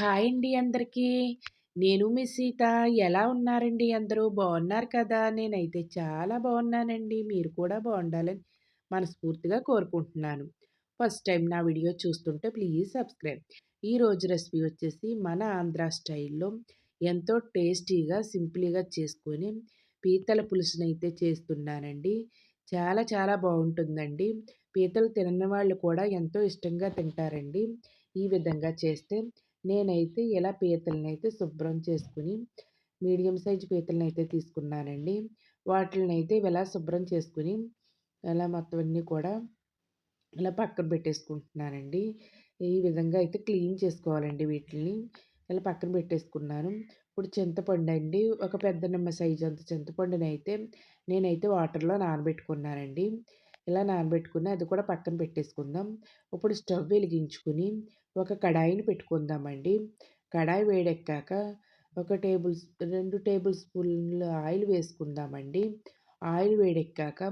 Hi అండి అందరికీ. నేను మీ సీత. ఎలా ఉన్నారండి అందరూ? బాగున్నారు కదా! నేనైతే చాలా బాగున్నానండి మీరు కూడా బాగుండాలని మనస్ఫూర్తిగా కోరుకుంటున్నాను. ఫస్ట్ టైం నా వీడియో చూస్తుంటే ప్లీజ్ సబ్స్క్రైబ్. ఈరోజు రెసిపీ వచ్చేసి మన ఆంధ్ర స్టైల్‌లో ఎంతో టేస్టీగా, సింపుల్‌గా చేసుకొని పీతల పులుసునైతే చేస్తున్నానండి. చాలా చాలా బాగుంటుందండి పీతలు తినని వాళ్ళు కూడా ఎంతో ఇష్టంగా తింటారండి. ఈ విధంగా చేస్తే నేనైతే ఇలా పీతలనైతే శుభ్రం చేసుకుని మీడియం సైజు అయితే తీసుకున్నానండి. వాటిలనైతే ఇలా శుభ్రం చేసుకుని ఇలా మొత్తం అన్నీ కూడా ఇలా పక్కన పెట్టేసుకుంటున్నానండి. ఈ విధంగా అయితే క్లీన్ చేసుకోవాలండి వీటిని ఇలా పక్కన పెట్టేసుకున్నాను. ఇప్పుడు చింతపండు అండి ఒక పెద్ద నిమ్మ సైజు అంత చింతపండునైతే నేనైతే వాటర్‌లో నానబెట్టుకున్నానండి. ఇలా నానబెట్టుకుని అది కూడా పక్కన పెట్టేసుకుందాం. ఇప్పుడు స్టవ్ వెలిగించుకుని ఒక కడాయిని పెట్టుకుందామండి. కడాయి వేడెక్కాక ఒక టేబుల్ రెండు టేబుల్ స్పూన్ల ఆయిల్ వేసుకుందామండి. ఆయిల్ వేడెక్కాక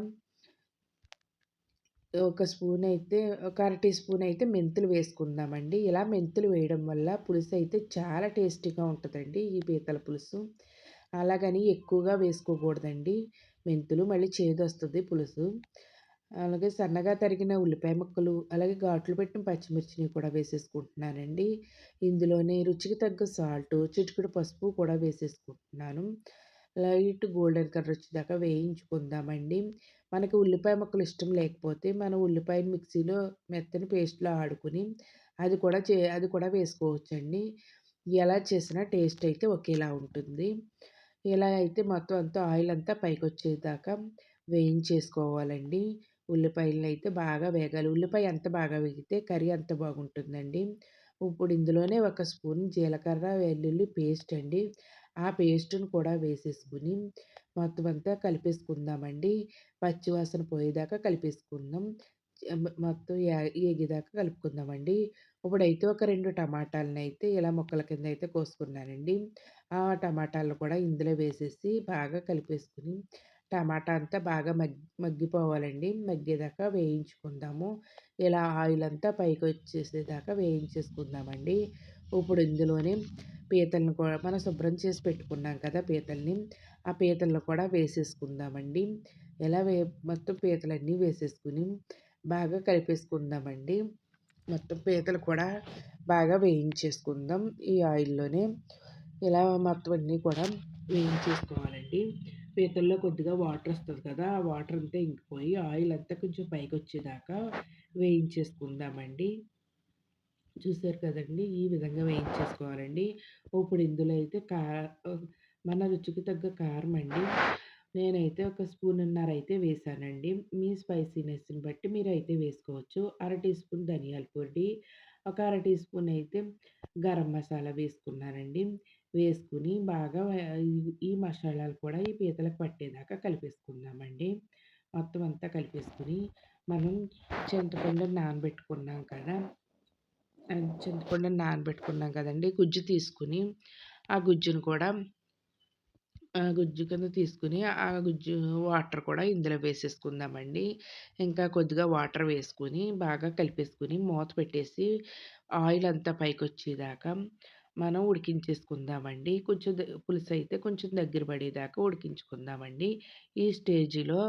ఒక స్పూన్ అయితే ఒక అర టీ స్పూన్ అయితే మెంతులు వేసుకుందామండి. ఇలా మెంతులు వేయడం వల్ల పులుసు అయితే చాలా టేస్టీగా ఉంటుందండి ఈ పీతల పులుసు. అలాగని ఎక్కువగా వేసుకోకూడదండి. మెంతులు మళ్ళీ చేదు వస్తుంది పులుసు. అలాగే సన్నగా తరిగిన ఉల్లిపాయ ముక్కలు అలాగే ఘాట్లు పెట్టిన పచ్చిమిర్చిని కూడా వేసేసుకుంటున్నానండి. ఇందులోనే రుచికి తగ్గ సాల్ట్ చిటికెడు పసుపు కూడా వేసేసుకుంటున్నాను. లైట్ గోల్డెన్ కలర్ వచ్చేదాకా వేయించుకుందామండి. మనకి ఉల్లిపాయ ముక్కలు ఇష్టం లేకపోతే మనం ఉల్లిపాయని మిక్సీలో మెత్తని పేస్ట్లో ఆడుకుని అది కూడా చే అది కూడా వేసుకోవచ్చండి. ఎలా చేసినా టేస్ట్ అయితే ఒకేలా ఉంటుంది. ఇలా అయితే మొత్తం అంతా ఆయిల్ అంతా పైకి వచ్చేదాకా వేయించేసుకోవాలండి. ఉల్లిపాయలను అయితే బాగా వేగాలి. ఉల్లిపాయ ఎంత బాగా వేగితే కర్రీ అంత బాగుంటుందండి. ఇప్పుడు ఇందులోనే ఒక స్పూన్ జీలకర్ర వెల్లుల్లి పేస్ట్ అండి. ఆ పేస్ట్ను కూడా వేసేసుకుని మొత్తం అంతా కలిపేసుకుందామండి. పచ్చివాసన పోయేదాకా కలిపేసుకుందాం. మొత్తం ఏగేదాకా కలుపుకుందామండి. ఇప్పుడైతే ఒక రెండు టమాటాలను అయితే ఇలా ముక్కల కింద అయితే కోసుకున్నానండి. ఆ టమాటాలు కూడా ఇందులో వేసేసి బాగా కలిపేసుకుని టమాటా అంతా బాగా మగ్గి మగ్గిపోవాలండి. మగ్గేదాకా వేయించుకుందాము. ఇలా ఆయిల్ అంతా పైకి వచ్చేసేదాకా వేయించేసుకుందామండి. ఇప్పుడు ఇందులోనే పీతలను కూడా మనం శుభ్రం చేసి పెట్టుకున్నాం కదా పీతల్ని. ఆ పీతలను కూడా వేసేసుకుందామండి. ఇలా వే మొత్తం పీతలన్నీ వేసేసుకుని బాగా కలిపేసుకుందామండి. మొత్తం పీతలు కూడా బాగా వేయించేసుకుందాం. ఈ ఆయిల్లోనే ఇలా మొత్తం అన్నీ కూడా వేయించేసుకోవాలండి. పీతల్లో కొద్దిగా వాటర్ వస్తుంది కదా ఆ వాటర్ అంతా ఇంకిపోయి ఆయిల్ అంతా కొంచెం పైకి వచ్చేదాకా వేయించేసుకుందామండి. చూసారు కదండి ఈ విధంగా వేయించేసుకోవాలండి. ఇప్పుడు ఇందులో అయితే కా మన రుచికి తగ్గ కారం అండి. నేనైతే ఒక స్పూన్నర అయితే వేసానండి. మీ స్పైసీనెస్ని బట్టి మీరు అయితే వేసుకోవచ్చు. అర టీ స్పూన్ ధనియాల పొడి ఒక అర టీ స్పూన్ అయితే గరం మసాలా వేసుకున్నానండి. వేసుకుని బాగా ఈ మసాలాలు కూడా ఈ పీతలకు పట్టేదాకా కలిపేసుకుందామండి. మొత్తం అంతా కలిపేసుకుని మనం చింతపండు నానబెట్టుకున్నాం కదా చింతపండు నానబెట్టుకున్నాం కదండి గుజ్జు తీసుకుని ఆ గుజ్జును కూడా ఆ గుజ్జు కింద తీసుకుని ఆ గుజ్జు వాటర్ కూడా ఇందులో వేసేసుకుందామండి. ఇంకా కొద్దిగా వాటర్ వేసుకుని బాగా కలిపేసుకుని మూత పెట్టేసి ఆయిల్ అంతా పైకి వచ్చేదాకా మనం ఉడికించేసుకుందామండి. కొంచెం పులుసు అయితే కొంచెం దగ్గర పడేదాకా ఉడికించుకుందామండి. ఈ స్టేజ్లో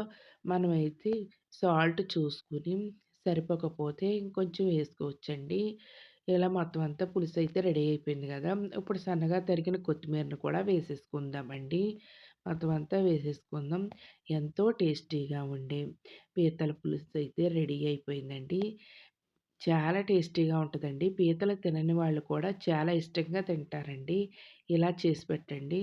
మనమైతే సాల్ట్ చూసుకుని సరిపోకపోతే ఇంకొంచెం వేసుకోవచ్చండి. ఇలా మొత్తం అంతా పులుసు అయితే రెడీ అయిపోయింది కదా! ఇప్పుడు సన్నగా తరిగిన కొత్తిమీరను కూడా వేసేసుకుందామండి. మొత్తం అంతా వేసేసుకుందాం. ఎంతో టేస్టీగా ఉండే పీతల పులుసు అయితే రెడీ అయిపోయిందండి. చాలా టేస్టీగా ఉంటుందండి. పీతలు తినని వాళ్ళు కూడా చాలా ఇష్టంగా తింటారండి. ఇలా చేసి పెట్టండి.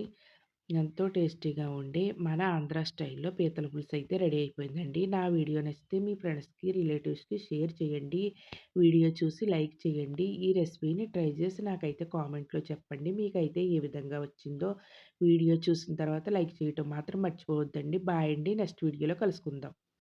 ఎంతో టేస్టీగా ఉండి మన ఆంధ్ర స్టైల్లో పీతల పులుసు అయితే రెడీ అయిపోయిందండి. నా వీడియో నచ్చితే మీ ఫ్రెండ్స్కి రిలేటివ్స్కి షేర్ చేయండి. వీడియో చూసి లైక్ చేయండి. ఈ రెసిపీని ట్రై చేసి నాకైతే కామెంట్లో చెప్పండి. మీకైతే ఏ విధంగా వచ్చిందో వీడియో చూసిన తర్వాత లైక్ చేయటం మాత్రం మర్చిపోవద్దండి. బాయ్ అండి. నెక్స్ట్ వీడియోలో కలుసుకుందాం.